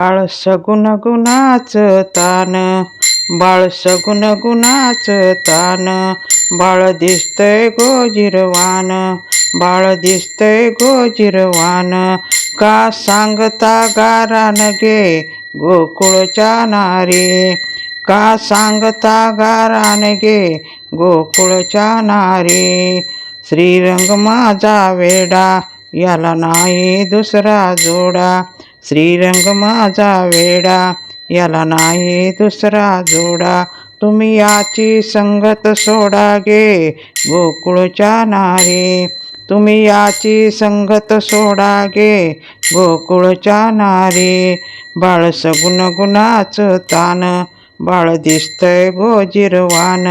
बाळ सगुण गुणाच तान बाळ सगुण गुणाच तान बाळ दिसतय गोजिरवान बाळ दिसतय गोजिरवान का सांगता गारान गे गोकुळच्या नारी? का सांगता गारान गे गोकुळच्या नारी? श्रीरंग माझा वेडा याला नाही दुसरा जोडा. श्रीरंग माझा वेडा याला नाही दुसरा जोडा. तुम्ही याची संगत सोडा गे गोकुळच्या नारी. तुम्ही याची संगत सोडा गे गोकुळच्या नारी. बाळ सगुण गुणाच तान बाळ दिसतय गोजिरवान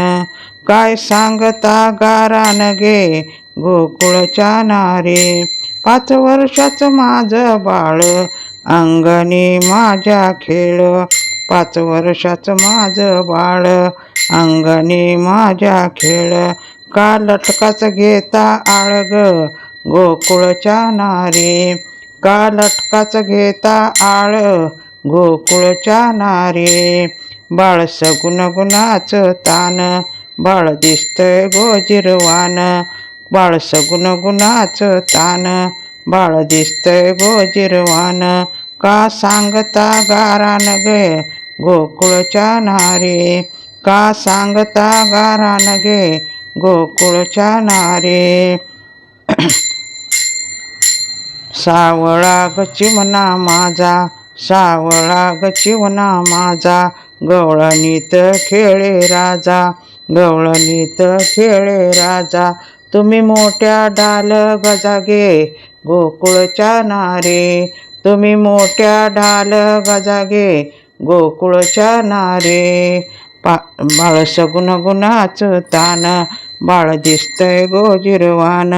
काय सांगता गारान गे गोकुळच्या नारी. पाच वर्षाचं माझं बाळ अंगणी माझ्या खेळ. पाच वर्षाचं माझं बाळ. अंगणी माझ्या खेळ. का लटकाच घेता आळग? गोकुळच्या नारी. का लटकाच घेता आळ? गोकुळच्या नारी. बाळ सगुण तान. बाळ दिसतय गोजिरवान. बाळ सगुण तान. बाळ दिसतय गोजिरवान. का सांगता गारान गे गोकुळच्या नारे? का सांगता गारान गे गोकुळच्या नारे? सावळा गचिवना माझा सावळा गचिवना माझा गवळणीत खेळे राजा गवळणीत खेळे राजा. तुम्ही मोठ्या डाल गजागे गोकुळच्या नारे तुम्ही मोठ्या ढाल गजागे गोकुळच्या नारे. पा बाळ सगुण गुणाच तान बाळ दिसतय गोजिरवान.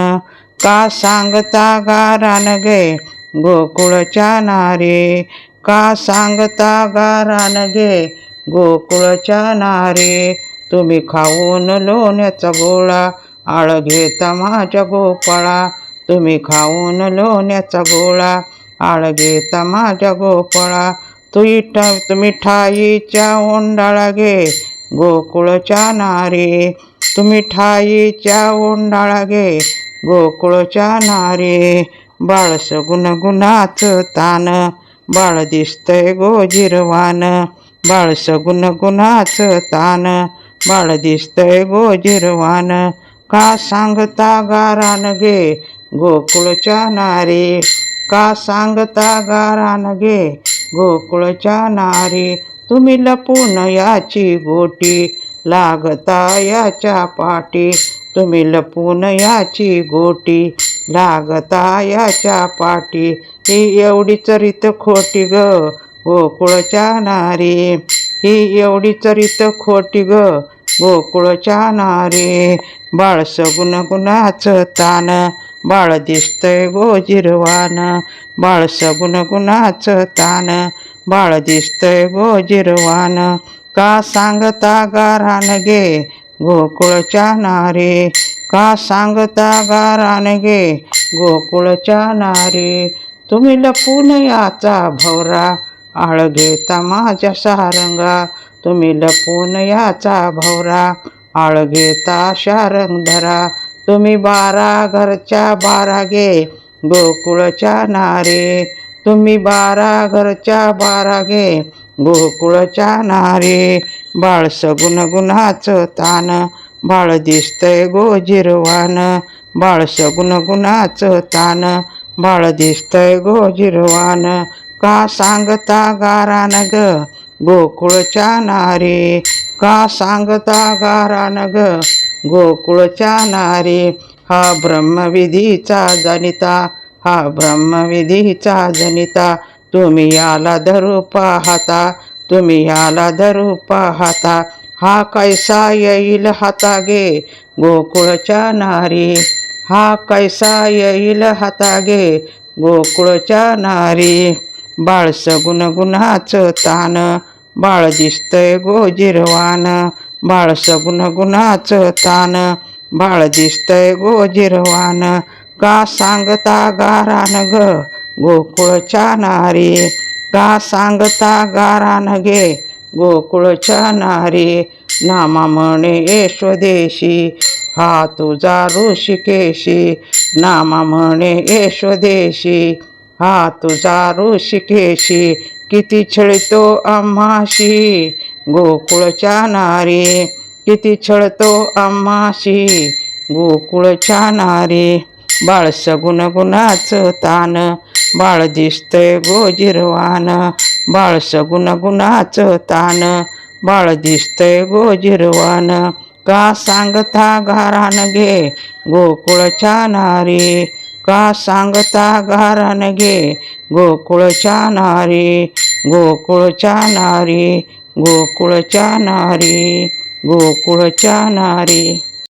का सांगता गारान गे गोकुळच्या नारे? का सांगता गारान गे गोकुळच्या नारे? तुम्ही खाऊन लोण्याचा गोळा आळ घेता माझ्या गोपाळा. तुम्ही खाऊन लोण्याचा गोळा आळगे तमाजा गोपळा गोपाळा तुई मिठाईच्या ठाईच्या ओंडाळा गे गोकुळच्या नारी तुम्ही ठाईच्या ओंडाळा गे गोकुळच्या नारी बाळस गुणगुणाच तान बाळ दिसतय गोजिरवान बाळस गुणगुणाच तान बाळ दिसतय गोजिरवान का सांगता गारान गे गोकुळच्या नारी का सांगता गारान गे गोकुळच्या नारी तुम्ही लपून याची गोटी लागता याच्या पाठी तुम्ही लपून याची गोटी लागता याच्या पाठी ही एवढी चरित खोटी ग गोकुळच्या नारी. ही एवढी चरित खोटी ग गोकुळच्या नारी. बाळ गुणगुणाचं तान बाळ दिसतंय गोजिरवान. बाळ सगुण गुणाच तान. बाळ दिसतय गोजिरवान. का सांगता गारान गे गोकुळच्या नारी? का सांगता गारान गे गोकुळच्या नारी? तुम्ही लपून याचा भवरा. आळ घेता माझ्या सारंगा. तुम्ही लपून याचा भवरा. आळ घेता शारंग धरा. तुम्ही बारा घरच्या बारा गे गोकुळच्या नारी. तुम्ही बारा घरच्या बारा गे गोकुळच्या नारी. बाळ सगुण गुणाचं तान बाळ दिसतंय गोजिरवान बाळ सगुण गुणाचं तान बाळ दिसतंय गोजिरवान का सांगता गारान ग? गोकुळच्या नारी का सांगता गारान ग गोकुळच्या नारी हा ब्रह्मविधीचा जनिता हा ब्रह्मविधीचा जनिता. तुम्ही याला धरू पाहता तुम्ही याला धरू पाहता हा कैसा येईल हातागे? गोकुळच्या नारी हा कैसा येईल हातागे? गोकुळच्या नारी बाळस गुणगुणाचं तान बाळ दिसतंय गोजिरवान बाळ सगुण गुणाच तान. बाळ दिसतय गोजिरवान का सांगता गारान ग? गोकुळच्या नारी. का सांगता गारान गे? गोकुळच्या नारी. नामा म्हणे स्वदेशी हा तुझा ऋषिकेशी. नामा म्हणे स्वदेशी हा तुझा ऋषिकेशी किती छळतो आम्हाशी? गोकुळच्या नारी किती छळतो आम्हाशी? गोकुळच्या नारी बाळ सगुण गुणाचं तान बाळ दिसतंय गोजिरवान बाळ सगुण गुणाचं तान बाळ दिसतंय गोजिरवान का सांगता घरान घे? गोकुळच्या नारी का सांगता घरान घे गोकुळच्या नारी गोकुळच्या नारी गोकुळच्या नारी गोकुळच्या नारी.